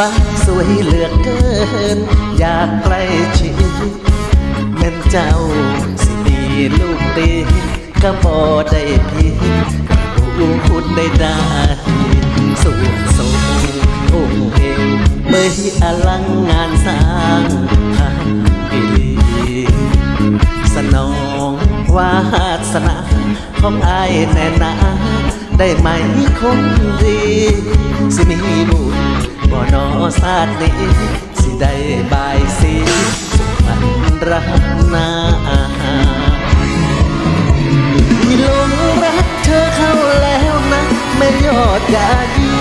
บ้านสวยเหลือกเกิน อยากใกล้ชิดแม่นเจ้าสิมีลูกตีก็บอได้พียงรู้คุณได้ได้สูงส่งองค์เอวเมื่ออลังงานสร้างพันปีลีสนองวาสนาของอายแน่นาได้ไหมคนดี สิมีบุญ บ่นอศาสตร์นี้ สิได้บายสีสุขมันรักนาที่หลงรักเธอเข้าแล้วนะไม่ยอดยายี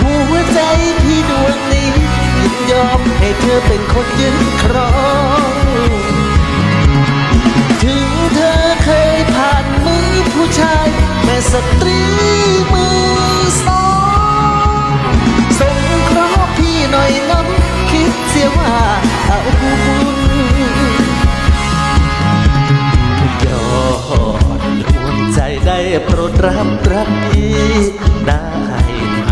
หัวใจพี่ดวงนี้ยินยอมให้เธอเป็นคนยึดครองถึงเธอเคยผ่านมือผู้ชายแม่สตรี โปรดรับรักพี่ได้ไหม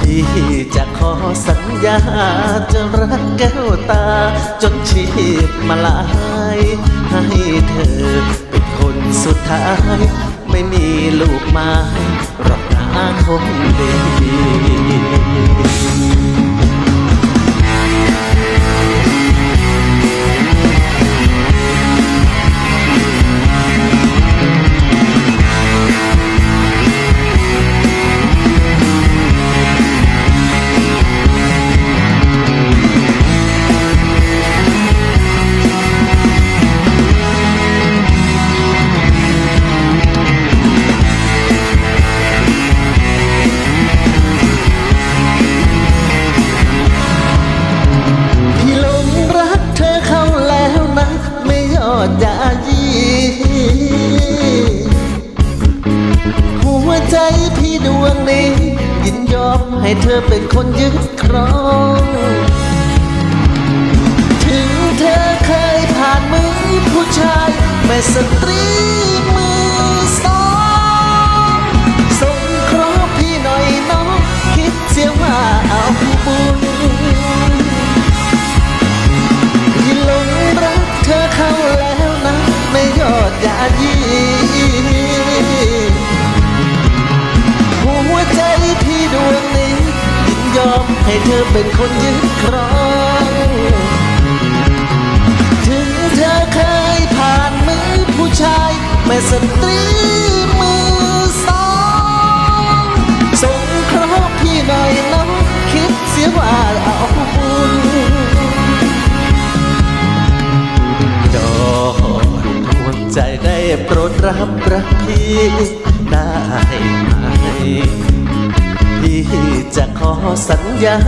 พี่จะขอสัญญาจะรักแก้วตา จนชีพมาลายให้เธอเป็นคนสุดท้าย ไม่มีลูกไม้หรอกนาคงดี ดวงนี้ ยินยอมให้เธอเป็นคนยึดครอง ถึงเธอเคยผ่านมือผู้ชายแม่สตรีมือสองสงเคราะห์พี่หน่อยน้องคิดเสียว่าเอาบุญที่หลงรักเธอเข้าแล้วนะ ไม่ยอดยายี ใจพี่ดวงนี้ยินยอมให้เธอเป็นคนยึดครองถึงเธอเคยผ่านมือผู้ชายแม่สตรีมือสองสงเคราะห์พี่หน่อยน้องคิดเสียว่าเอาบุญยอดดวงใจได้โปรดรับรักพี่ได้ไหม พี่จะขอสัญญา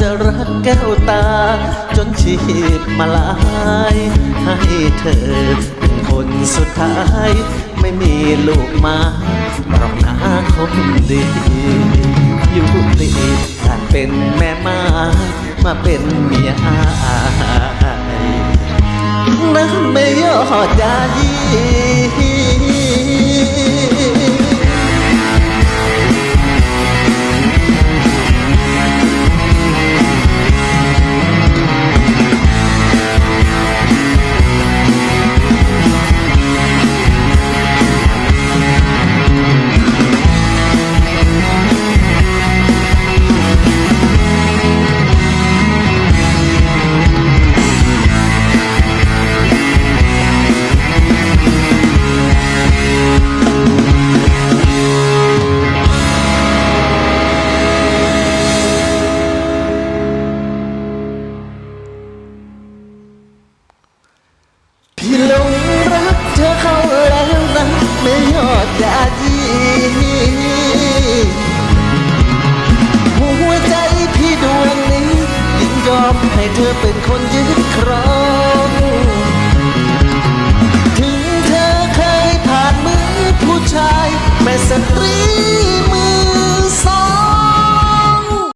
จะรักแก้วตา จนชีพมาลาย ให้เธอเป็นคนสุดท้าย ไม่มีลูกมาหรอกนาคนดีอยู่ติดการเป็นแม่ไม้มาเป็นเมียอายนั้นไม่ยอดยายี